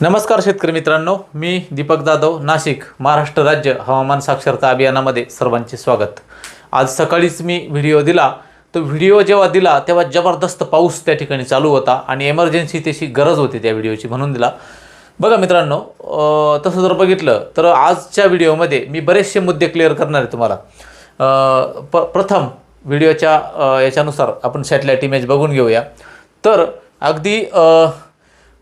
नमस्कार शेतकरी मित्रांनो मी दीपक जाधव नाशिक महाराष्ट्र राज्य हवामान साक्षरता अभियानामध्ये सर्वांचे स्वागत. आज सकाळीच मी व्हिडिओ दिला. तो व्हिडिओ जेव्हा दिला तेव्हा जबरदस्त पाऊस त्या ठिकाणी चालू होता आणि एमर्जन्सी त्याची गरज होती त्या व्हिडिओची म्हणून दिला. बघा मित्रांनो तसं जर बघितलं तर आजच्या व्हिडिओमध्ये मी बरेचसे मुद्दे क्लिअर करणार आहे तुम्हाला. प प्रथम व्हिडिओच्या याच्यानुसार आपण सॅटेलाईट इमेज बघून घेऊया. तर अगदी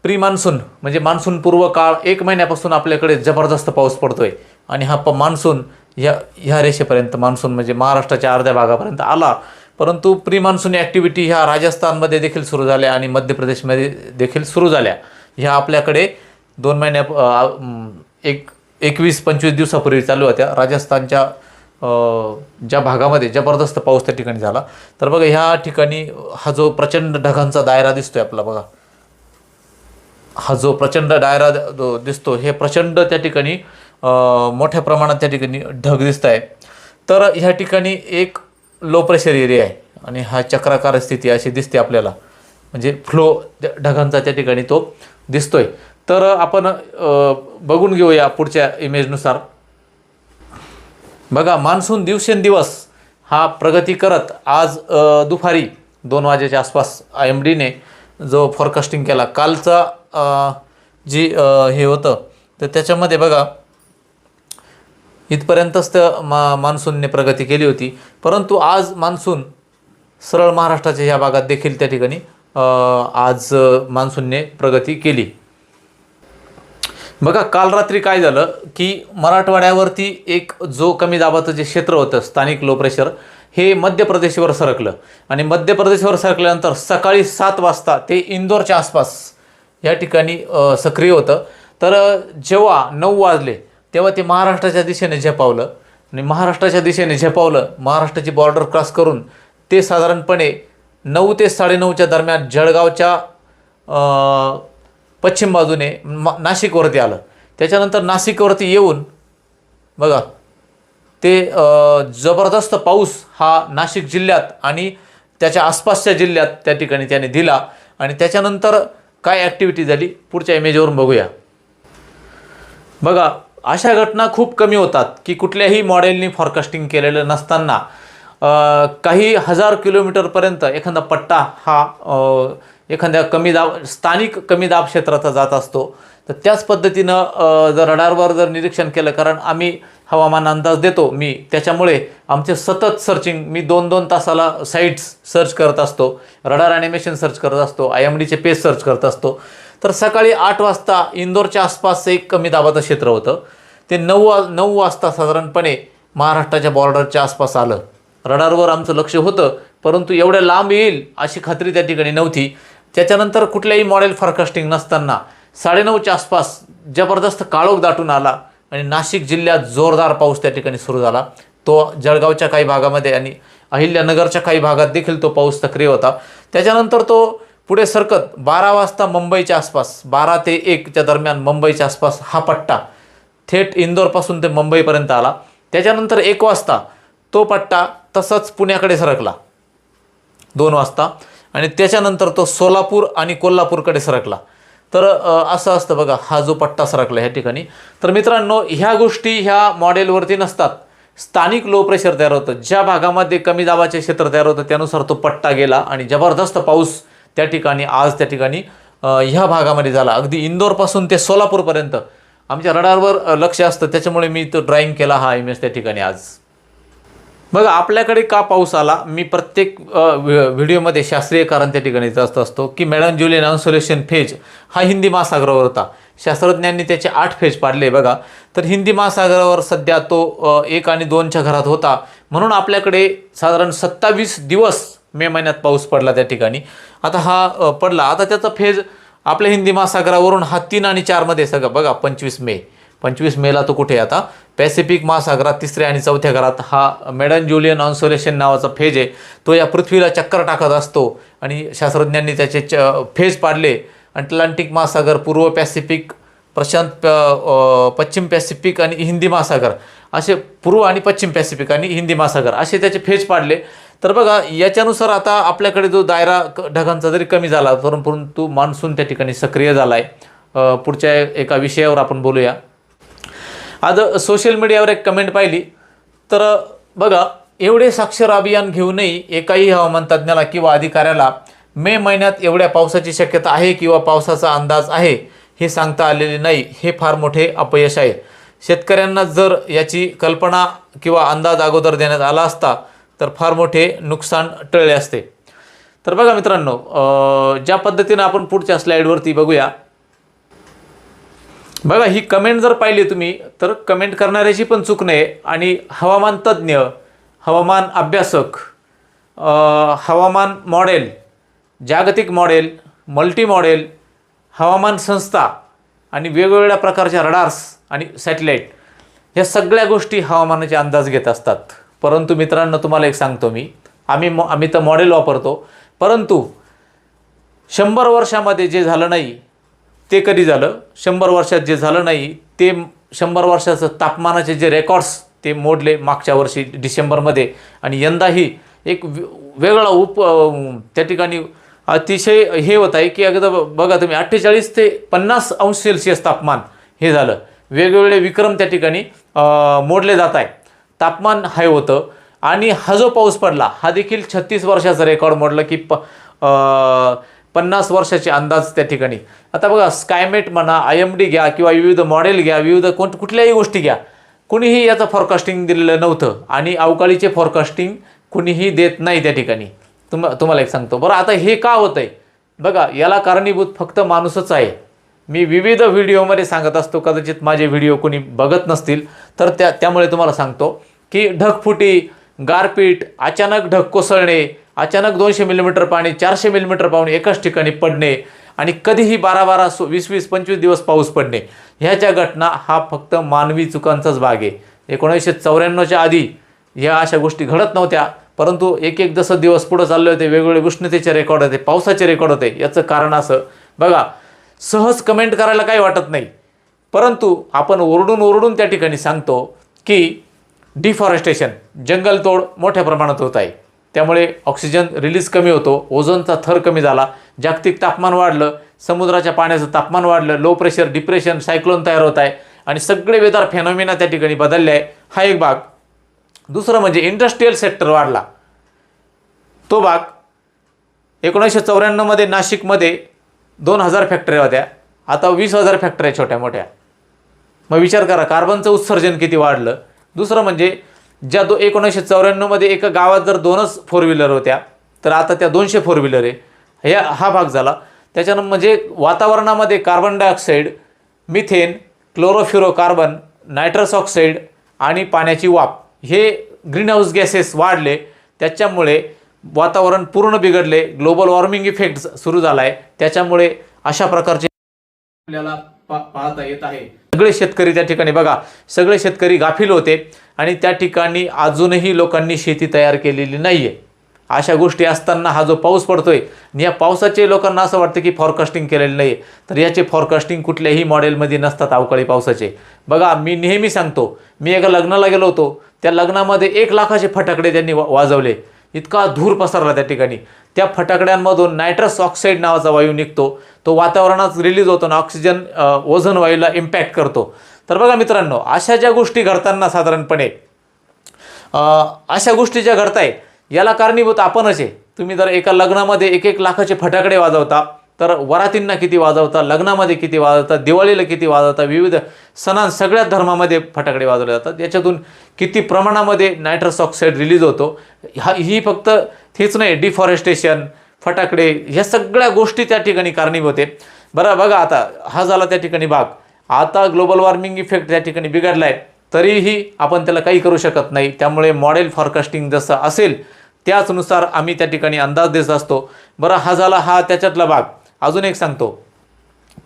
प्री मान्सून म्हणजे मान्सून पूर्व काळ एक महिन्यापासून आपल्याकडे जबरदस्त पाऊस पडतोय. आणि हा प मान्सून ह्या ह्या रेषेपर्यंत मान्सून म्हणजे महाराष्ट्राच्या अर्ध्या भागापर्यंत आला. परंतु प्री मान्सून ॲक्टिव्हिटी ह्या राजस्थानमध्ये देखील सुरू झाल्या आणि मध्य प्रदेशमध्ये देखील सुरू झाल्या. ह्या आपल्याकडे दोन महिन्या एक एकवीस पंचवीस दिवसापूर्वी चालू होत्या. राजस्थानच्या ज्या भागामध्ये जबरदस्त पाऊस त्या ठिकाणी झाला. तर बघा ह्या ठिकाणी हा जो प्रचंड ढगांचा दायरा दिसतोय आपला बघा. हा जो प्रचंड डायरा जो दिसतो हे प्रचंड त्या ठिकाणी मोठ्या प्रमाणात त्या ठिकाणी ढग दिसत आहे तर ह्या ठिकाणी एक लो प्रेशर एरिया आहे आणि हा चक्राकार स्थिती अशी दिसते आपल्याला. म्हणजे फ्लो ढगांचा त्या ठिकाणी तो दिसतोय. तर आपण बघून घेऊया पुढच्या इमेजनुसार बघा मान्सून दिवसेंदिवस हा प्रगती करत आज दुपारी दोन वाजेच्या आसपास आय एम डीने जो फॉरकास्टिंग केला कालचा जी हे होतं तर त्याच्यामध्ये बघा इथपर्यंतच त्या मा मान्सूनने प्रगती केली होती. परंतु आज मान्सून सरळ महाराष्ट्राच्या ह्या भागात देखील त्या ठिकाणी आज मान्सूनने प्रगती केली. बघा काल रात्री काय झालं की मराठवाड्यावरती एक जो कमी दाबाचं जे क्षेत्र होतं स्थानिक लो प्रेशर हे मध्य प्रदेशवर सरकलं. आणि मध्य प्रदेशवर सरकल्यानंतर सकाळी सात वाजता ते इंदोरच्या आसपास या ठिकाणी सक्रिय होतं. तर जेव्हा नऊ वाजले तेव्हा ते महाराष्ट्राच्या दिशेने झेपावलं. आणि महाराष्ट्राच्या दिशेने झेपावलं महाराष्ट्राची बॉर्डर क्रॉस करून ते साधारणपणे नऊ ते साडेनऊच्या दरम्यान जळगावच्या पश्चिम बाजूने मा नाशिकवरती आलं. त्याच्यानंतर नाशिकवरती येऊन बघा ते जबरदस्त पाऊस हा नाशिक जिल्ह्यात आणि त्याच्या आसपासच्या जिल्ह्यात त्या ठिकाणी त्याने दिला. आणि त्याच्यानंतर काय ॲक्टिव्हिटी झाली? पुढच्या इमेजवरून बघूया. बघा अशा घटना खूप कमी होतात की कुठल्याही मॉडेलनी फॉरकास्टिंग केलेलं नसताना. काही हजार किलोमीटरपर्यंत एखादा पट्टा हा एखाद्या कमी दाब स्थानिक कमी दाब क्षेत्राचा जात असतो. तर त्याच पद्धतीनं जर रडारवर जर निरीक्षण केलं कारण आम्ही हवामान अंदाज देतो मी. त्याच्यामुळे आमचे सतत सर्चिंग मी दोन दोन तासाला साईट्स सर्च करत असतो. रडार ॲनिमेशन सर्च करत असतो. आय एम डीचे पेज सर्च करत असतो. तर सकाळी आठ वाजता इंदोरच्या आसपासचं एक कमी दाबाचं क्षेत्र होतं. ते नऊ वा नऊ वाजता साधारणपणे महाराष्ट्राच्या बॉर्डरच्या आसपास आलं. रडारवर आमचं लक्ष होतं परंतु एवढ्या लांब येईल अशी खात्री त्या ठिकाणी नव्हती. त्याच्यानंतर कुठल्याही मॉडेल फॉरकास्टिंग नसताना साडेनऊच्या आसपास जबरदस्त काळोख दाटून आला. आणि नाशिक जिल्ह्यात जोरदार पाऊस त्या ठिकाणी सुरू झाला. तो जळगावच्या काही भागामध्ये आणि अहिल्यानगरच्या काही भागात देखील तो पाऊस सक्रिय होता. त्याच्यानंतर तो पुढे सरकत बारा वाजता मुंबईच्या आसपास बारा ते एकच्या दरम्यान मुंबईच्या आसपास हा पट्टा थेट इंदोरपासून ते मुंबईपर्यंत आला. त्याच्यानंतर एक वाजता तो पट्टा तसंच पुण्याकडे सरकला. दोन वाजता आणि त्याच्यानंतर तो सोलापूर आणि कोल्हापूरकडे सरकला. तर असं असतं बघा हा जो पट्टा सरकला ह्या ठिकाणी. तर मित्रांनो ह्या गोष्टी ह्या मॉडेलवरती नसतात. स्थानिक लो प्रेशर तयार होतं. ज्या भागामध्ये कमी दाबाचे क्षेत्र तयार होतं त्यानुसार तो पट्टा गेला आणि जबरदस्त पाऊस त्या ठिकाणी आज त्या ठिकाणी ह्या भागामध्ये झाला. अगदी इंदोरपासून ते सोलापूरपर्यंत. आमच्या रडारवर लक्ष असतं. त्याच्यामुळे मी तो ड्रॉईंग केला हा इमेज त्या ठिकाणी आज. बघा आपल्याकडे का पाऊस आला? मी प्रत्येक व्हिडिओमध्ये शास्त्रीय कारण त्या ठिकाणी जास्त असतो की मॅडम ज्युलियन अनसोलेशन फेज हा हिंदी महासागरावर होता. शास्त्रज्ञांनी त्याचे आठ फेज पाडले बघा. तर हिंदी महासागरावर सध्या तो एक आणि दोनच्या घरात होता. म्हणून आपल्याकडे साधारण सत्तावीस दिवस मे महिन्यात पाऊस पडला त्या ठिकाणी. आता हा पडला. आता त्याचा फेज आपल्या हिंदी महासागरावरून हा तीन आणि चारमध्ये सगळं. बघा पंचवीस मे. पंचवीस मेला तो कुठे आहे आता? पॅसिफिक महासागरात तिसऱ्या आणि चौथ्या घरात हा मेडन ज्युलियन ऑन्सोलेशन नावाचा फेज आहे. तो या पृथ्वीला चक्कर टाकत असतो आणि शास्त्रज्ञांनी त्याचे च फेज पाडले. अटलांटिक महासागर पूर्व पॅसिफिक प्रशांत प- पश्चिम पॅसिफिक आणि हिंदी महासागर. असे पूर्व आणि पश्चिम पॅसिफिक आणि हिंदी महासागर असे त्याचे फेज पाडले. तर बघा याच्यानुसार आता आपल्याकडे जो दायरा ढगांचा जरी कमी झाला परंतु मान्सून त्या ठिकाणी सक्रिय झाला आहे पुढच्या एका विषयावर आपण बोलूया. आज सोशल मीडियावर एक कमेंट पाहिली. तर बघा एवढे साक्षर अभियान घेऊनही एकाही हवामान तज्ज्ञाला किंवा अधिकाऱ्याला मे महिन्यात एवढ्या पावसाची शक्यता आहे किंवा पावसाचा अंदाज आहे हे सांगता आलेले नाही हे फार मोठे अपयश आहे. शेतकऱ्यांना जर याची कल्पना किंवा अंदाज अगोदर देण्यात आला असता तर फार मोठे नुकसान टळले असते. तर बघा मित्रांनो ज्या पद्धतीनं आपण पुढच्या स्लाईडवरती बघूया बघा ही कमेंट जर पाहिली तुम्ही तर कमेंट करणाऱ्याची पण चूक नाही. आणि हवामान तज्ज्ञ हवामान अभ्यासक हवामान मॉडेल जागतिक मॉडेल मल्टी मॉडेल हवामान संस्था आणि वेगवेगळ्या प्रकारच्या रडार्स आणि सॅटेलाईट ह्या सगळ्या गोष्टी हवामानाचे अंदाज घेत असतात. परंतु मित्रांनो तुम्हाला एक सांगतो मी. आम्ही मॉ आम्ही तर मॉडेल वापरतो. परंतु शंभर वर्षामध्ये जे झालं नाही ते कधी झालं? शंभर वर्षात जे झालं नाही ते शंभर वर्षाचं तापमानाचे जे रेकॉर्ड्स ते मोडले मागच्या वर्षी डिसेंबरमध्ये. आणि यंदाही एक वेगळा उप त्या ठिकाणी अतिशय हे होत आहे की अगदी बघा तुम्ही अठ्ठेचाळीस ते पन्नास अंश सेल्सिअस तापमान हे झालं. वेगवेगळे विक्रम त्या ठिकाणी मोडले जात आहे तापमान हाय होतं. आणि हा जो पाऊस पडला हा देखील छत्तीस वर्षाचा रेकॉर्ड मोडला की प पन्नास वर्षाचे अंदाज त्या ठिकाणी. आता बघा स्कायमेट म्हणा आय एम डी घ्या किंवा विविध मॉडेल घ्या विविध कोण कुठल्याही गोष्टी घ्या. कुणीही याचं फॉरकास्टिंग दिलेलं नव्हतं आणि अवकाळीचे फॉरकास्टिंग कुणीही देत नाही त्या ठिकाणी. तुम तुम्हाला एक सांगतो. बरं आता हे का होतं आहे बघा याला कारणीभूत फक्त माणूसच आहे. मी विविध व्हिडिओमध्ये सांगत असतो कदाचित माझे व्हिडिओ कोणी बघत नसतील तर त्या त्यामुळे तुम्हाला सांगतो की ढगफुटी गारपीट अचानक ढग कोसळणे अचानक दोनशे मिलीमीटर पाणी चारशे मिलीमीटर पाणी एकाच ठिकाणी पडणे आणि कधीही बारा बारा सो वीस वीस पंचवीस दिवस पाऊस पडणे. ह्याच्या घटना हा फक्त मानवी चुकांचाच भाग आहे. एकोणीसशे चौऱ्याण्णवच्या आधी ह्या अशा गोष्टी घडत नव्हत्या परंतु एक एक जसं दिवस पुढं चालले होते वेगवेगळे उष्णतेचे रेकॉर्ड होते पावसाचे रेकॉर्ड होते याचं कारण असं. बघा सहज कमेंट करायला काही वाटत नाही. परंतु आपण ओरडून ओरडून त्या ठिकाणी सांगतो की डिफॉरेस्टेशन जंगलतोड मोठ्या प्रमाणात होत आहे. त्यामुळे ऑक्सिजन रिलीज कमी होतो ओझोनचा थर कमी झाला जागतिक तापमान वाढलं समुद्राच्या पाण्याचं तापमान वाढलं लो प्रेशर डिप्रेशन सायक्लोन तयार होत आहे आणि सगळे वेदर फेनॉमिना त्या ठिकाणी बदलले आहे. हा एक भाग. दुसरं म्हणजे इंडस्ट्रीयल सेक्टर वाढला. तो भाग एकोणीसशे चौऱ्याण्णवमध्ये नाशिकमध्ये दोन हजार फॅक्टऱ्या होत्या. आता वीस हजार फॅक्टऱ्या छोट्या मोठ्या मग विचार करा कार्बनचं उत्सर्जन किती वाढलं? दुसरं म्हणजे ज्या दो एकोणीसशे चौऱ्याण्णवमध्ये एका गावात जर दोनच फोर व्हीलर होत्या तर आता त्या दोनशे फोर व्हीलर आहे. ह्या हा भाग झाला. त्याच्यानं म्हणजे वातावरणामध्ये carbon dioxide methane chlorofluoro carbon nitrous oxide आणि पाण्याची वाफ हे ग्रीनहाऊस गॅसेस वाढले. त्याच्यामुळे वातावरण पूर्ण बिघडले. ग्लोबल वॉर्मिंग इफेक्ट सुरू झाला आहे त्याच्यामुळे अशा प्रकारचे आपल्याला पा पाहता येत आहे. सगळे शेतकरी त्या ठिकाणी बघा सगळे शेतकरी गाफील होते आणि त्या ठिकाणी अजूनही लोकांनी शेती तयार केलेली नाही आहे अशा गोष्टी असताना हा जो पाऊस पडतोय आणि या पावसाचे लोकांना असं वाटतं की फॉरकास्टिंग केलेलं नाही तर याचे फॉरकास्टिंग कुठल्याही मॉडेलमध्ये नसतात अवकाळी पावसाचे. बघा मी नेहमी सांगतो मी एका लग्नाला गेलो होतो. त्या लग्नामध्ये एक लाखाचे फटाकडे त्यांनी वा- वाजवले. इतका धूर पसरला त्या ठिकाणी. त्या फटाकड्यांमधून नायट्रस ऑक्साईड नावाचा वायू निघतो. तो वातावरणात रिलीज होतो ना ऑक्सिजन ओझन ओझोन वायूला इम्पॅक्ट करतो. तर बघा मित्रांनो अशा ज्या गोष्टी घडताना साधारणपणे अशा गोष्टी ज्या घडताय याला कारणीभूत आपणच आहे. तुम्ही जर एका लग्नामध्ये एक एक लाखाचे फटाकडे वाजवता तर वरातींना किती वाजवता लग्नामध्ये किती वाजवता दिवाळीला किती वाजवता विविध सणां सगळ्या धर्मामध्ये फटाकडे वाजवले जातात. याच्यातून किती प्रमाणामध्ये नायट्रस ऑक्साईड रिलीज होतो हा ही फक्त हेच नाही डिफॉरेस्टेशन फटाकडे ह्या सगळ्या गोष्टी त्या ठिकाणी कारणीभूत आहे बरं बघा आता हा झाला त्या ठिकाणी भाग. आता ग्लोबल वॉर्मिंग इफेक्ट त्या ठिकाणी बिघडला आहे तरीही आपण त्याला काही करू शकत नाही. त्यामुळे मॉडेल फॉरकास्टिंग जसं असेल त्याचनुसार आम्ही त्या ठिकाणी अंदाज देत असतो. बरं हा झाला हा त्याच्यातला भाग. अजून एक सांगतो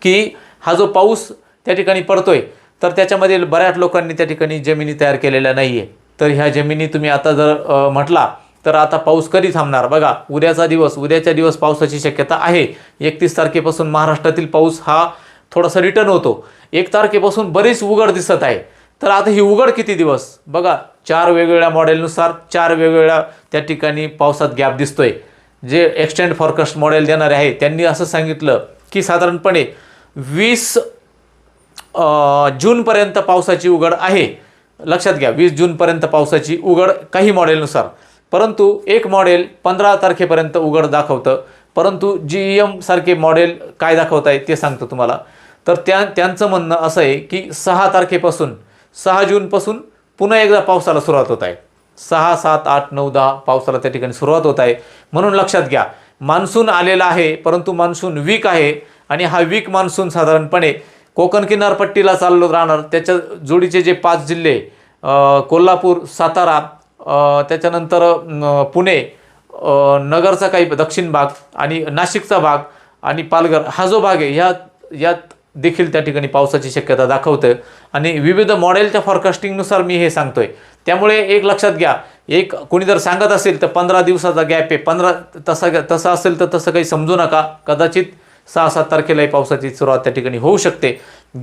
की हा जो पाऊस त्या ठिकाणी पडतोय तर त्याच्यामध्ये बऱ्याच लोकांनी त्या ठिकाणी जमिनी तयार केलेल्या नाही आहे तर ह्या जमिनी तुम्ही आता जर म्हटला तर आता पाऊस कधी थांबणार? बघा उद्याचा दिवस उद्याच्या दिवस पावसाची शक्यता आहे. एकतीस तारखेपासून महाराष्ट्रातील पाऊस हा थोडासा रिटर्न होतो. एक तारखेपासून बरीच उघड दिसत आहे. तर आता ही उघड किती दिवस? बघा चार वेगवेगळ्या मॉडेलनुसार चार वेगवेगळ्या त्या ठिकाणी पावसात गॅप दिसतोय. जे एक्सटेंड फॉरकास्ट मॉडेल देणारे आहे त्यांनी असं सांगितलं की साधारणपणे वीस जूनपर्यंत पावसाची उघड आहे. लक्षात घ्या वीस जूनपर्यंत पावसाची उघड काही मॉडेलनुसार परंतु एक मॉडेल पंधरा तारखेपर्यंत उघड दाखवतं. परंतु जी ई एम सारखे मॉडेल काय दाखवत आहे ते सांगतं तुम्हाला. तर त्या त्यांचं म्हणणं असं आहे की सहा तारखेपासून सहा जूनपासून पुन्हा एकदा पावसाला सुरुवात होत आहे. सहा सात आठ नऊ दहा पावसाला त्या ठिकाणी सुरुवात होत आहे. म्हणून लक्षात घ्या मान्सून आलेला आहे परंतु मान्सून वीक आहे आणि हा वीक मान्सून साधारणपणे कोकण किनारपट्टीला चाललो राहणार. त्याच्या जोडीचे जे पाच जिल्हे कोल्हापूर सातारा त्याच्यानंतर पुणे नगरचा काही दक्षिण भाग आणि नाशिकचा भाग आणि पालघर हा जो भाग आहे ह्या यात देखील त्या ठिकाणी पावसाची शक्यता दाखवतं. आणि विविध मॉडेलच्या फॉरकास्टिंगनुसार मी हे सांगतोय. त्यामुळे एक लक्षात घ्या एक कोणी जर सांगत असेल तर पंधरा दिवसाचा गॅप आहे. पंधरा तसा तसा असेल तर तसं काही समजू नका. कदाचित सहा सात तारखेलाही पावसाची सुरुवात त्या ठिकाणी होऊ शकते.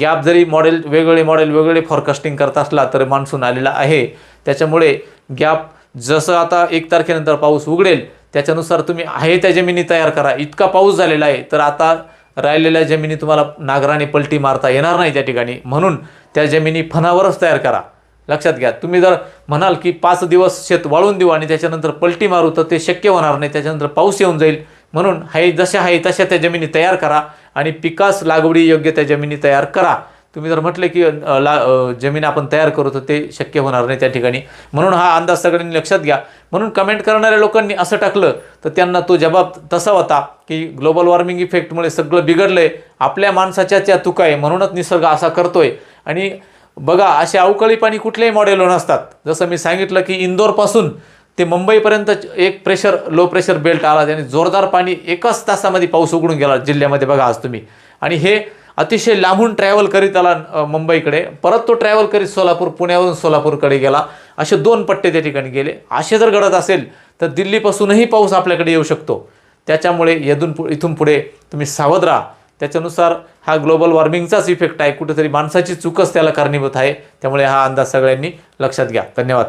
गॅप जरी मॉडेल वेगवेगळे मॉडेल वेगवेगळे फॉरकास्टिंग करत असला तर मान्सून आलेला आहे. त्याच्यामुळे गॅप जसं आता एक तारखेनंतर पाऊस उघडेल त्याच्यानुसार तुम्ही आहे त्या जमिनी तयार करा. इतका पाऊस झालेला आहे तर आता राहिलेल्या जमिनी तुम्हाला नागराने पलटी मारता येणार नाही त्या ठिकाणी. म्हणून त्या जमिनी फणावरच तयार करा. लक्षात घ्या. तुम्ही जर म्हणाल की पाच दिवस शेत वाळून देऊ आणि त्याच्यानंतर पलटी मारू तर ते शक्य होणार नाही. त्याच्यानंतर पाऊस येऊन जाईल. म्हणून हाय जशा आहे तशा त्या जमिनी तयार करा आणि पिकास लागवडी योग्य त्या जमिनी तयार करा. तुम्ही जर म्हटले की ला जमीन आपण तयार करू तर ते शक्य होणार नाही त्या ठिकाणी. म्हणून हा अंदाज सगळ्यांनी लक्षात घ्या. म्हणून कमेंट करणाऱ्या लोकांनी असं टाकलं तर त्यांना तो जबाब तसा होता की ग्लोबल वॉर्मिंग इफेक्टमुळे सगळं बिघडलं आहे आपल्या माणसाच्या त्या तुका आहे म्हणूनच निसर्ग असा करतोय. आणि बघा असे अवकाळी पाणी कुठल्याही मॉडेलवर नसतात. जसं मी सांगितलं की इंदोरपासून ते मुंबईपर्यंत एक प्रेशर लो प्रेशर बेल्ट आला त्याने जोरदार पाणी एकाच तासामध्ये पाऊस उघडून गेला जिल्ह्यामध्ये बघा आज तुम्ही. आणि हे अतिशय लांबून ट्रॅव्हल करीत आला मुंबईकडे. परत तो ट्रॅव्हल करीत सोलापूर पुण्यावरून सोलापूरकडे गेला. असे दोन पट्टे त्या ठिकाणी गेले. असे जर घडत असेल तर दिल्लीपासूनही पाऊस आपल्याकडे येऊ शकतो. त्याच्यामुळे येदून पु इथून पुढे तुम्ही सावध राहा. त्याच्यानुसार हा ग्लोबल वॉर्मिंगचाच इफेक्ट आहे. कुठेतरी माणसाची चूकच त्याला कारणीभूत आहे. त्यामुळे हा अंदाज सगळ्यांनी लक्षात घ्या. धन्यवाद.